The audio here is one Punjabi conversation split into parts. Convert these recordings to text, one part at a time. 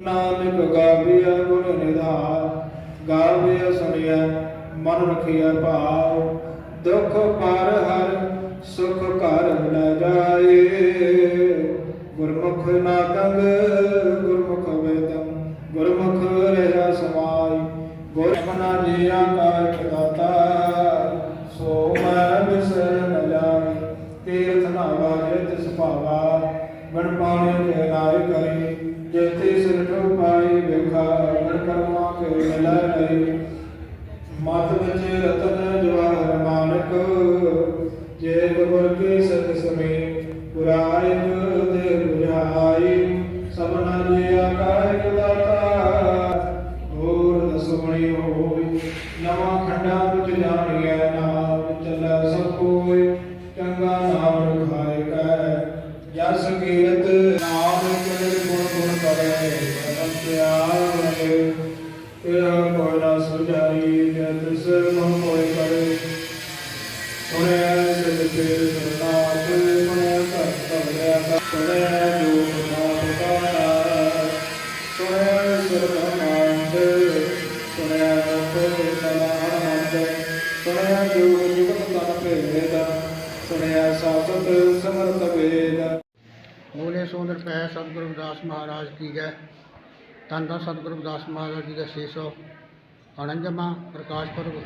ਨਾਨਕ ਗਾਵੀਆ ਗੁਣ ਨਿਧਾਨ ਗਾਵੀਆ ਸੁਣਿਆ ਮਨ ਰਖਿਆ ਭਾਵ, ਦੁਖ ਪਰ ਹਰ ਸੁਖ ਘਰ ਲੈ ਜਾਏ। ਗੁਰਮੁਖ ਨਾ ਤੰਗ, ਗੁਰਮੁਖ ਵੇਦਮ ਗੁਰਮੁਖ ਰਹਿ ਸਮਾਈ। ਗੁਰਮਨਾ ਜੀਆ ਕਾ ਇੱਕ ਦਾਤਾ, ਸੋ ਮੈਂ ਬਿਸਰ ਨ ਜਾਈ ਤੀਰਥ ਨਾਵਾ ਜਿਤ ਸੁਭਾਵਾ ਗਣ ਪਾਣੇ ਕੇ ਨਾਇ ਕਰੀ ਨਵਾਂ ਖੰਡਾਂ ਵਿੱਚ ਜਾਣੀਐ ਨਾਮ ਚੱਲੈ ਸਭ ਕੋਈ ਚੰਗਾ ਨਾਮ ਰਖਾਇ ਕੈ। ਜਸ ਕੀਰਤ ਨਾਮ ਕੇ ਗੁਣ ਗੁਣ ਕਰੇ ਬਦਨ ਪਿਆਰੇ ਤੇਰਾ ਕੋਈ ਨਾ ਸੁਝਾਈ ਜਦ ਸਿਰ ਮਨ ਕੋਈ ਕਰੇ। ਸੁਣਿਆ ਸਿਰ ਤੇਰੇ ਸਰਨਾਥ ਸੁਣਿਆ ਮੁਖ ਸਲਾਹਣ ਮੰਦ ਸੁਣਿਆ ਜੋ ਜੁਗਤ ਤਨ ਭੇਦ ਸੁਣਿਆ ਸਾਸਤ ਸਮਰਤ ਵੇਦ ਬੋਲੇ ਸੋ ਨਿਰਭੈ ਸਤਿਗੁਰੂ ਰਵਿਦਾਸ ਮਹਾਰਾਜ ਕੀ ਜੈ। ਧੰਨ ਧੰਨ ਸਤਿਗੁਰੂ ਰਵਿਦਾਸ ਮਹਾਰਾਜ ਜੀ ਦਾ 649ਵਾਂ ਪ੍ਰਕਾਸ਼ ਪੁਰਬ।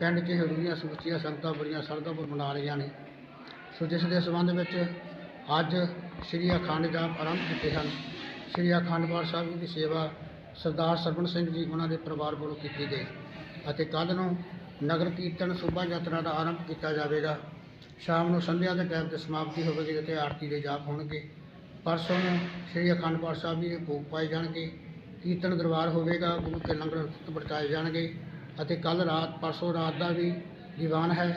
ਪਿੰਡ ਚਿਹੜੂ ਦੀਆਂ ਸਮੁੱਚੀਆਂ ਸੰਗਤਾਂ ਬੜੀਆਂ ਸਰਧਾਪੁਰ ਮਨਾ ਰਹੀਆਂ ਨੇ। ਸੋ ਜਿਸ ਦੇ ਸੰਬੰਧ ਵਿੱਚ ਅੱਜ ਸ੍ਰੀ ਅਖੰਡ ਜਾਪ ਆਰੰਭ ਕੀਤੇ ਹਨ। ਸ੍ਰੀ ਅਖੰਡ ਪਾਠ ਸਾਹਿਬ ਜੀ ਦੀ ਸੇਵਾ ਸਰਦਾਰ ਸਰਵਣ ਸਿੰਘ ਜੀ ਉਹਨਾਂ ਦੇ ਪਰਿਵਾਰ ਵੱਲੋਂ ਕੀਤੀ ਗਈ ਅਤੇ ਕੱਲ੍ਹ ਨੂੰ ਨਗਰ ਕੀਰਤਨ ਸੁਭਾ ਯਾਤਰਾ ਦਾ ਆਰੰਭ ਕੀਤਾ ਜਾਵੇਗਾ। ਸ਼ਾਮ ਨੂੰ ਸੰਧਿਆ ਦੇ ਟਾਈਮ ਤੇ ਸਮਾਪਤੀ ਹੋਵੇਗੀ ਜਿੱਥੇ ਆਰਤੀ ਦੇ ਜਾਪ ਹੋਣਗੇ। ਪਰਸੋਂ ਨੂੰ ਸ੍ਰੀ ਅਖੰਡ ਪਾਠ ਸਾਹਿਬ ਜੀ ਦੇ ਭੋਗ ਪਾਏ ਜਾਣਗੇ। ਕੀਰਤਨ ਦਰਬਾਰ ਹੋਵੇਗਾ, ਗੁਰੂ ਕੇ ਲੰਗਰ ਵਰਤਾਏ ਜਾਣਗੇ ਅਤੇ ਕੱਲ ਰਾਤ, ਪਰਸੋਂ ਰਾਤ ਦਾ ਵੀ ਦੀਵਾਨ ਹੈ।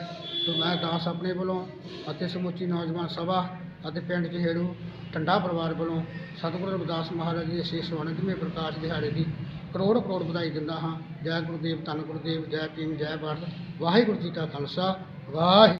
ਤੋਂ ਮੈਂ ਦਾਸ ਆਪਣੇ ਵੱਲੋਂ ਅਤੇ ਸਮੁੱਚੀ ਨੌਜਵਾਨ ਸਭਾ ਅਤੇ ਪਿੰਡ ਚਿਹੜੂ ਟੰਡਾ ਪਰਿਵਾਰ ਵੱਲੋਂ ਸਤਿਗੁਰੂ ਰਵਿਦਾਸ ਮਹਾਰਾਜ ਜੀ ਦੇ 699ਵੇਂ ਪ੍ਰਕਾਸ਼ ਦਿਹਾੜੇ ਦੀ ਕਰੋੜ ਕਰੋੜ ਵਧਾਈ ਦਿੰਦਾ ਹਾਂ। ਜੈ ਗੁਰਦੇਵ, ਧੰਨ ਗੁਰਦੇਵ, ਜੈ ਭੀਮ, ਜੈ ਭਾਰਤ। ਵਾਹਿਗੁਰੂ ਜੀ ਕਾ ਖਾਲਸਾ। ਵਾਹਿ